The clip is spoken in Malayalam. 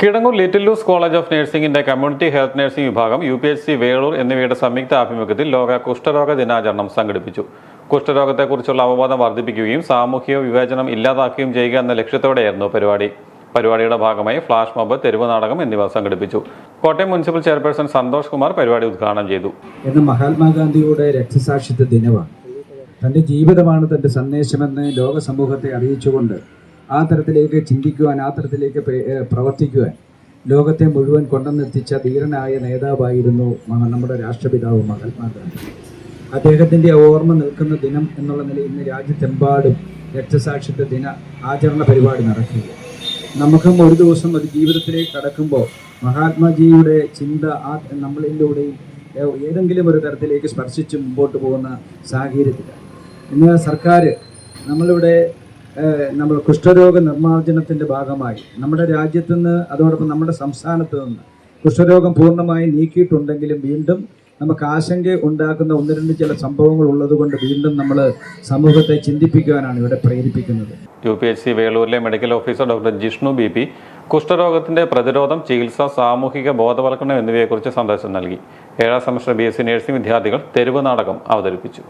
Kidangoor little Lourdes college of നഴ്സിംഗിന്റെ community health nursing വിഭാഗം U P H C Veloor എന്നിവയുടെ സംയുക്ത ആഭിമുഖ്യത്തിൽ ലോക കുഷ്ഠരോഗ ദിനാചരണം സംഘടിപ്പിച്ചു. കുഷ്ഠരോഗത്തെക്കുറിച്ചുള്ള അവബോധം വർദ്ധിപ്പിക്കുകയും സാമൂഹിക വിവേചനം ഇല്ലാതാക്കുകയും ചെയ്യുക എന്ന ലക്ഷ്യത്തോടെയായിരുന്നു പരിപാടി. പരിപാടിയുടെ ഭാഗമായി ഫ്ലാഷ് മോബ് തെരുവ് നാടകം എന്നിവ സംഘടിപ്പിച്ചു. കോട്ടയം മുനിസിപ്പൽ ചെയർപേഴ്സൺ സന്തോഷ് കുമാർ പരിപാടി ഉദ്ഘാടനം ചെയ്തു. ഇന്ന് മഹാത്മാഗാന്ധിയുടെ രക്തസാക്ഷിത്വ ദിനമാണ്. തന്റെ ജീവിതമാണ് തന്റെ സന്ദേശമെന്ന് ലോക സമൂഹത്തെ അറിയിച്ചുകൊണ്ട് ആ തരത്തിലേക്ക് ചിന്തിക്കുവാൻ ആ തരത്തിലേക്ക് പ്ര- പ്രവർത്തിക്കുവാൻ ലോകത്തെ മുഴുവൻ കൊണ്ടെന്നെത്തിച്ച ധീരനായ നേതാവായിരുന്നു നമ്മുടെ രാഷ്ട്രപിതാവ് മഹാത്മാഗാന്ധി അദ്ദേഹത്തിന്റെ ഓർമ്മ നിൽക്കുന്ന ദിനം എന്നുള്ള നിലയിൽ ഇന്ന് രാജ്യത്തെമ്പാടും രക്തസാക്ഷിത്വ ദിന ആചരണ പരിപാടി നടക്കുക നമുക്കും ഒരു ദിവസം ഒരു ജീവിതത്തിലേക്ക് കടക്കുമ്പോൾ മഹാത്മാജിയുടെ ചിന്ത ആ നമ്മളിലൂടെയും ഏതെങ്കിലും ഒരു തരത്തിലേക്ക് സ്പർശിച്ച് മുമ്പോട്ട് പോകുന്ന സാഹചര്യത്തിലാണ്. ഇന്ന് സർക്കാർ നമ്മളിവിടെ നമ്മൾ കുഷ്ഠരോഗ നിർമ്മാർജനത്തിന്റെ ഭാഗമായി നമ്മുടെ രാജ്യത്തു നിന്ന് അതോടൊപ്പം നമ്മുടെ സംസ്ഥാനത്ത് നിന്ന് കുഷ്ഠരോഗം പൂർണമായി നീക്കിയിട്ടുണ്ടെങ്കിലും വീണ്ടും നമുക്ക് ആശങ്ക ഉണ്ടാക്കുന്ന ഒന്ന് രണ്ട് ചില സംഭവങ്ങൾ ഉള്ളതുകൊണ്ട് വീണ്ടും നമ്മൾ സമൂഹത്തെ ചിന്തിപ്പിക്കുവാനാണ് ഇവിടെ പ്രേരിപ്പിക്കുന്നത്. U P H C വേളൂരിലെ medical officer doctor Jishnu B P കുഷ്ഠരോഗത്തിന്റെ പ്രതിരോധം ചികിത്സ സാമൂഹിക ബോധവൽക്കരണം എന്നിവയെക്കുറിച്ച് സന്ദേശം നൽകി. ഏഴാം semester B S C nursing വിദ്യാർത്ഥികൾ തെരുവ് നാടകം അവതരിപ്പിച്ചു.